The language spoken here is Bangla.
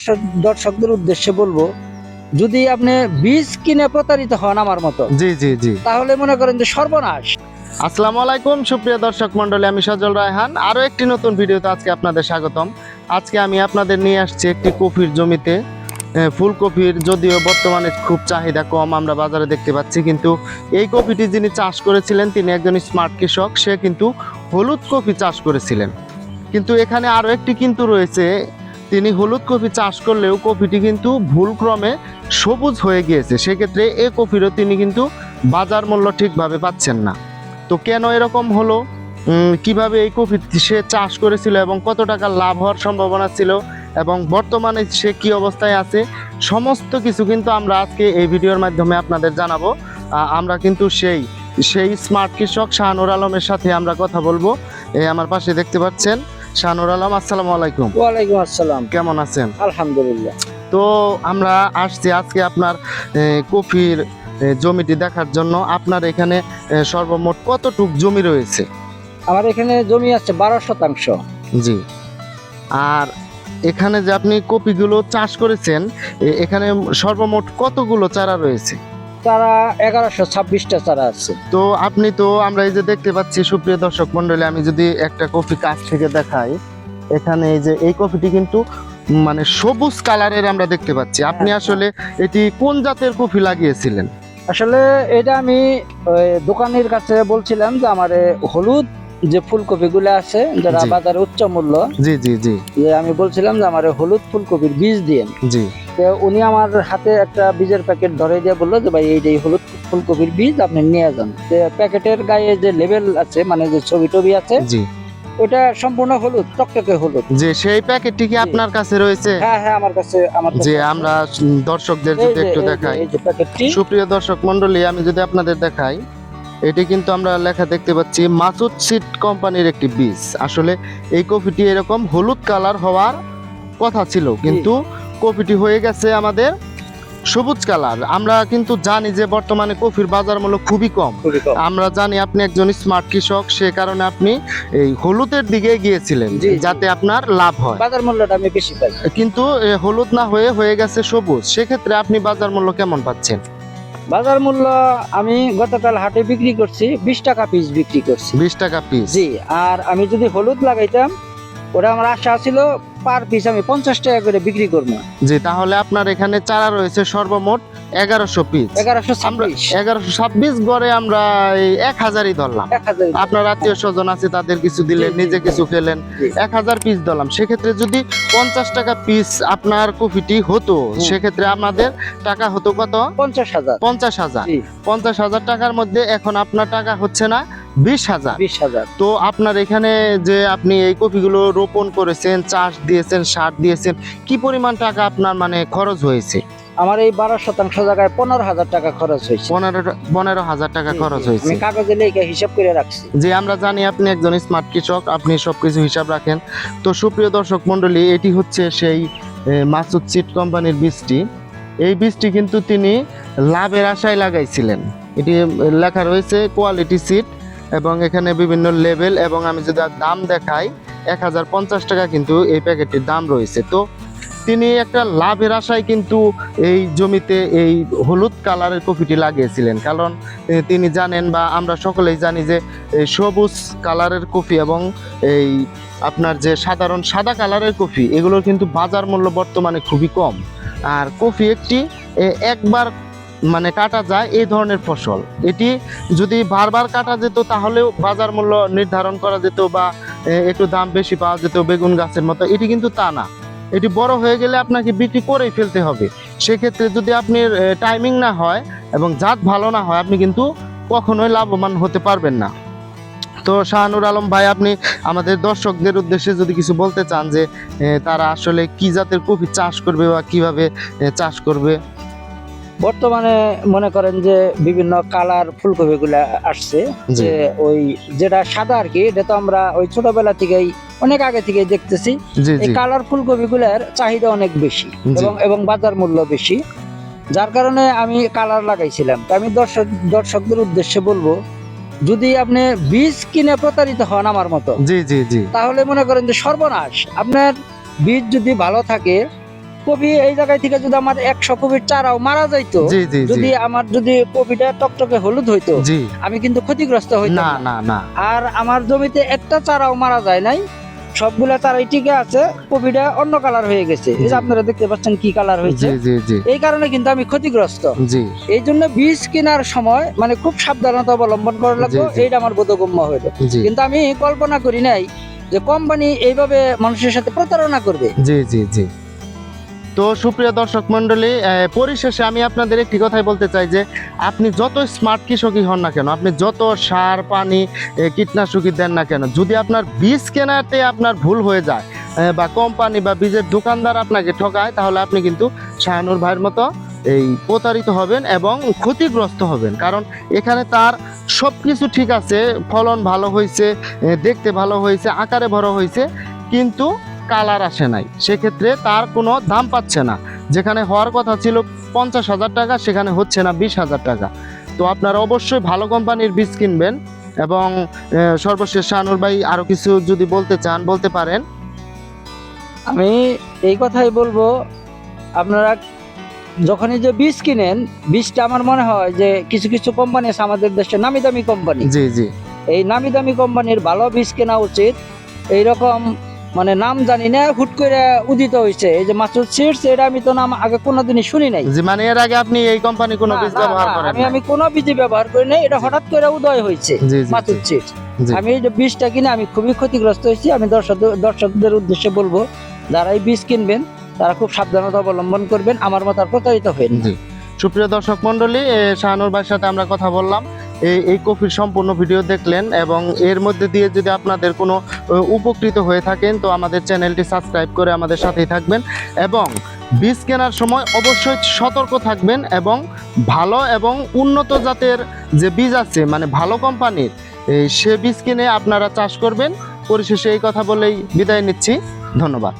দর্শক- দর্শকদের উদ্দেশ্যে বলব যদি আপনি বীজ কিনে প্রতারিত হন আমার মতো জি জি জি। তাহলে মনে করেন যে সর্বনাশ। আসসালামু আলাইকুম সুপ্রিয় দর্শক মন্ডলী আমি সজল রায়হান। আরও একটি নতুন ভিডিওতে আজকে আপনাদের স্বাগতম। আজকে আমি আপনাদের নিয়ে আসছি একটি কফির জমিতে ফুলকপির যদিও বর্তমানে খুব চাহিদা কম আমরা বাজারে দেখতে পাচ্ছি কিন্তু এই কফিটি যিনি চাষ করেছিলেন তিনি একজন স্মার্ট কৃষক সে কিন্তু হলুদ কপি চাষ করেছিলেন। কিন্তু এখানে আরও একটি কিন্তু রয়েছে তিনি হলুদ কফি চাষ করলেও কফিটি কিন্তু ভুলক্রমে সবুজ হয়ে গিয়েছে। সেক্ষেত্রে এই কফিরও তিনি কিন্তু বাজার মূল্য ঠিকভাবে পাচ্ছেন না। তো কেন এরকম হলো? কীভাবে এই কফি সে চাষ করেছিল এবং কত টাকা লাভ হওয়ার সম্ভাবনা ছিল এবং বর্তমানে সে কি অবস্থায় আছে? সমস্ত কিছু কিন্তু আমরা আজকে এই ভিডিওর মাধ্যমে আপনাদের জানাব। আমরা কিন্তু সেই সেই স্মার্ট কৃষক শাহানুর আলমের সাথে আমরা কথা বলব। এই আমার পাশে দেখতে পাচ্ছেন শাহানুর আলম আসসালামু আলাইকুম। ওয়ালাইকুম আসসালাম। কেমন আছেন? আলহামদুলিল্লাহ। তো আমরা আসছি আজকে আপনার কফির জমিটি দেখার জন্য। আপনার এখানে সর্বমোট কতটুক জমি রয়েছে? আমার এখানে জমি আছে বারো শতাংশ। জি। আর এখানে যে আপনি কপিগুলো চাষ করেছেন এখানে সর্বমোট কতগুলো চারা রয়েছে? তারা এগারোশো ছাব্বিশটা চারা আছে। তো আপনি তো আমরা এই যে দেখতে পাচ্ছি সুপ্রিয় দর্শক মন্ডলী আমি যদি একটা কফি কাছ থেকে দেখাই এখানে এই যে এই কফিটি কিন্তু মানে সবুজ কালারের আমরা দেখতে পাচ্ছি। আপনি হ্যাঁ, আসলে এটি কোন জাতের কফি লাগিয়েছিলেন? আসলে এটা আমি দোকানের কাছে বলছিলাম যে আমার হলুদ যে ফুলকপি গুলো আছে যারা বাজারে উচ্চ মূল্য জি জি জি। যে আমি বলছিলাম যে আমার হলুদ ফুলকপির বীজ দিয়েন। জি। তো উনি আমার হাতে একটা বীজের প্যাকেট ধরে দিয়ে বলল যে ভাই এইটাই হলুদ ফুলকপির বীজ আপনি নিয়ে যান। প্যাকেটের গায়ে যে লেবেল আছে মানে যে ছবি টবি আছে জি। ওটা সম্পূর্ণ হলুদ টকটকে হলুদ। যে সেই প্যাকেটটি কি আপনার কাছে রয়েছে? হ্যাঁ হ্যাঁ আমার কাছে আমার যে আমরা দর্শকদের যদি একটু দেখাই। সুপ্রিয় দর্শক মন্ডলী আমি যদি আপনাদের দেখাই এটি কিন্তু আমরা লেখা দেখতে পাচ্ছি মাসুদ সিড কোম্পানির একটি বীজ। আসলে এই কফিটি এরকম হলুদ কালার হওয়ার কথা ছিল কিন্তু কফিটি হয়ে গেছে আমাদের সবুজ কালার। আমরা কিন্তু জানি যে বর্তমানে কফির বাজার মূল্য খুবই কম। আমরা জানি আপনি একজন স্মার্ট কৃষক সে কারণে আপনি এই হলুদের দিকে গিয়েছিলেন। যাতে আপনার লাভ হয়। বাজার মূল্যটা আমি বেশি পাই। কিন্তু হলুদ না হয়ে হয়ে গেছে সবুজ। সেক্ষেত্রে আপনি বাজার মূল্য কেমন পাচ্ছেন? বাজার মূল্য আমি গতকাল হাটে বিক্রি করছি বিশ টাকা পিস বিক্রি করছি। বিশ টাকা পিস জি আর আমি যদি হলুদ লাগাইতাম ওটা আমার আশা ছিল পার পিস আমি পঞ্চাশ টাকা করে বিক্রি করব। জি, তাহলে আপনার এখানে চারা রয়েছে সর্বমোট এগারোশো পিস এগারোশো ছাব্বিশ। এগারোশো ছাব্বিশ গড়ে আমরা এই এক হাজারই ধরলাম। আপনার আত্মীয় স্বজন আছে তাদের কিছু দিলেন নিজে কিছু খেলেন এক হাজার পিস ধরলাম। সেক্ষেত্রে যদি পঞ্চাশ টাকা পিস আপনার কফিটি হতো সেক্ষেত্রে আমাদের টাকা হতো কত? পঞ্চাশ হাজার। পঞ্চাশ হাজার। পঞ্চাশ হাজার টাকার মধ্যে এখন আপনার টাকা হচ্ছে না বিশ হাজার। বিশ হাজার। তো আপনার এখানে যে আপনি এই কপিগুলো রোপণ করেছেন চাষ দিয়েছেন সার দিয়েছেন কি পরিমাণ টাকা আপনার মানে খরচ হয়েছে? আমার এই বারো শতাংশ জায়গায় পনেরো হাজার টাকা খরচ হয়েছে। পনেরো পনেরো হাজার টাকা খরচ। হয়েছে। আমি কাগজে লেখা হিসাব করে রাখছি। যে আমরা জানি আপনি একজন স্মার্ট কৃষক আপনি সবকিছু হিসাব রাখেন। তো সুপ্রিয় দর্শক মণ্ডলী এটি হচ্ছে সেই মাসুদ সিড কোম্পানির বীজটি। এই বীজটি কিন্তু তিনি লাভের আশায় লাগাইছিলেন। এটি লেখা রয়েছে কোয়ালিটি সিট এবং এখানে বিভিন্ন লেভেল এবং আমি যদি দাম দেখাই এক হাজার পঞ্চাশ টাকা কিন্তু এই প্যাকেটটির দাম রয়েছে। তো তিনি একটা লাভের আশায় কিন্তু এই জমিতে এই হলুদ কালারের কফিটি লাগিয়েছিলেন। কারণ তিনি জানেন বা আমরা সকলেই জানি যে সবুজ কালারের কফি এবং এই আপনার যে সাধারণ সাদা কালারের কফি এগুলোর কিন্তু বাজার মূল্য বর্তমানে খুবই কম। আর কফি একটি একবার মানে কাটা যায় এই ধরনের ফসল। এটি যদি বারবার কাটা যেত, তাহলেও বাজার মূল্য নির্ধারণ করা যেত বা একটু দাম বেশি পাওয়া যেত বেগুন গাছের মতো। এটি কিন্তু তা না। এটি বড় হয়ে গেলে আপনাকে বিক্রি করেই ফেলতে হবে। সেক্ষেত্রে যদি আপনার টাইমিং না হয় এবং জাত ভালো না হয় আপনি কিন্তু কখনোই লাভবান হতে পারবেন না। তো শাহানুর আলম ভাই আপনি আমাদের দর্শকদের উদ্দেশ্যে যদি কিছু বলতে চান যে তারা আসলে কি জাতের কফি চাষ করবে বা কীভাবে চাষ করবে? বর্তমানে মনে করেন যে বিভিন্ন কালার ফুলকপি গুলা আসছে যে ওই যেটা সাদা আর কি এটা তো আমরা ওই ছোটবেলা থেকেই অনেক আগে থেকে দেখতেছি। এই কালার ফুলকপি গুলার চাহিদা অনেক বেশি এবং এবং বাজার মূল্য বেশি। যার কারণে আমি কালার লাগাইছিলাম। আমি দর্শক দর্শকদের উদ্দেশ্যে বলব যদি আপনি বীজ কিনে প্রতারিত হন আমার মতো জি জি জি। তাহলে মনে করেন যে সর্বনাশ। আপনার বীজ যদি ভালো থাকে কপি এই জায়গায় থেকে যদি আমার একশো কপির চারাও মারা যাইতো যদি আমার যদি কপিটা টকটকে হলুদ হইতো আমি কিন্তু ক্ষতিগ্রস্ত হইতাম না। না না। আর আমার জমিতে একটা চারাও মারা যায় নাই সবগুলা তারাই টিকে আছে কপিটা অন্য কালার হয়ে গেছে। এই যে আপনারা দেখতে পাচ্ছেন কি কালার হয়েছে? এই কারণে কিন্তু আমি ক্ষতিগ্রস্ত। জি। এই জন্য বীজ কেনার সময় মানে খুব সাবধানতা অবলম্বন করা লাগবে। এইটা আমার বোধগম্য হইল কিন্তু আমি কল্পনা করি নাই যে কোম্পানি এইভাবে মানুষের সাথে প্রতারণা করবে। জি জি জি। তো সুপ্রিয় দর্শক মন্ডলী পরিশেষে আমি আপনাদের একটি কথাই বলতে চাই যে, আপনি যত স্মার্ট কৃষকই হন না কেন, আপনি যত সার, পানি কীটনাশকই দেন না কেন, যদি আপনার বীজ কেনাতে আপনার ভুল হয়ে যায় বা কোম্পানি বা বীজের দোকানদার আপনাকে ঠকায়, তাহলে আপনি কিন্তু শাহানুর ভাইয়ের মতো এই প্রতারিত হবেন এবং ক্ষতিগ্রস্ত হবেন। কারণ এখানে তার সব কিছু ঠিক আছে, ফলন ভালো হয়েছে দেখতে ভালো হয়েছে আকারে বড় হয়েছে কিন্তু কালার আসে নাই। সেক্ষেত্রে তার কোনো দাম পাচ্ছে না। যেখানে হওয়ার কথা ছিল পঞ্চাশ হাজার টাকা সেখানে হচ্ছে না বিশ হাজার টাকা। তো আপনারা অবশ্যই ভালো কোম্পানির বীজ কিনবেন এবং সর্বশেষ শাহানুর ভাই আরও কিছু যদি বলতে চান বলতে পারেন। আমি এই কথাই বলব আপনারা যখনই যে বীজ কিনেন বীজটা আমার মনে হয় যে কিছু কিছু কোম্পানি আছে আমাদের দেশে নামি দামি কোম্পানি। জি জি। এই নামি দামি কোম্পানির ভালো বীজ কেনা উচিত। এইরকম মানে নাম জানি না হুট করে উদিত হয়েছে এই যে মাসুদ সিডস এটা আমি তো নাম আগে কোনোদিনই শুনি নাই। জি মানে এর আগে আপনি এই কোম্পানি কোনো বীজ ব্যবহার করেন আমি আমি কোনো বীজ ব্যবহার করি নাই এটা হঠাৎ করে উদয় হয়েছে মাসুদ সিডস আমি এই যে বীজটা কিনে আমি খুবই ক্ষতিগ্রস্ত হয়েছি আমি দর্শক দর্শকদের উদ্দেশ্যে বলব যারা এই বীজ কিনবেন তারা খুব সাবধানতা অবলম্বন করবেন আমার মতো আর প্রতারিত হবেন। সুপ্রিয় দর্শক মন্ডলী শাহানুর ভাইয়ের সাথে আমরা কথা বললাম। এই এই কফির সম্পূর্ণ ভিডিও দেখলেন এবং এর মধ্যে দিয়ে যদি আপনাদের কোনো উপকৃত হয়ে থাকেন, তো আমাদের চ্যানেলটি সাবস্ক্রাইব করে আমাদের সাথেই থাকবেন এবং বীজ কেনার সময় অবশ্যই সতর্ক থাকবেন এবং ভালো এবং উন্নত জাতের যে বীজ আছে মানে ভালো কোম্পানির সে বীজ কিনে আপনারা চাষ করবেন। পরিশেষে এই কথা বলেই বিদায় নিচ্ছি। ধন্যবাদ।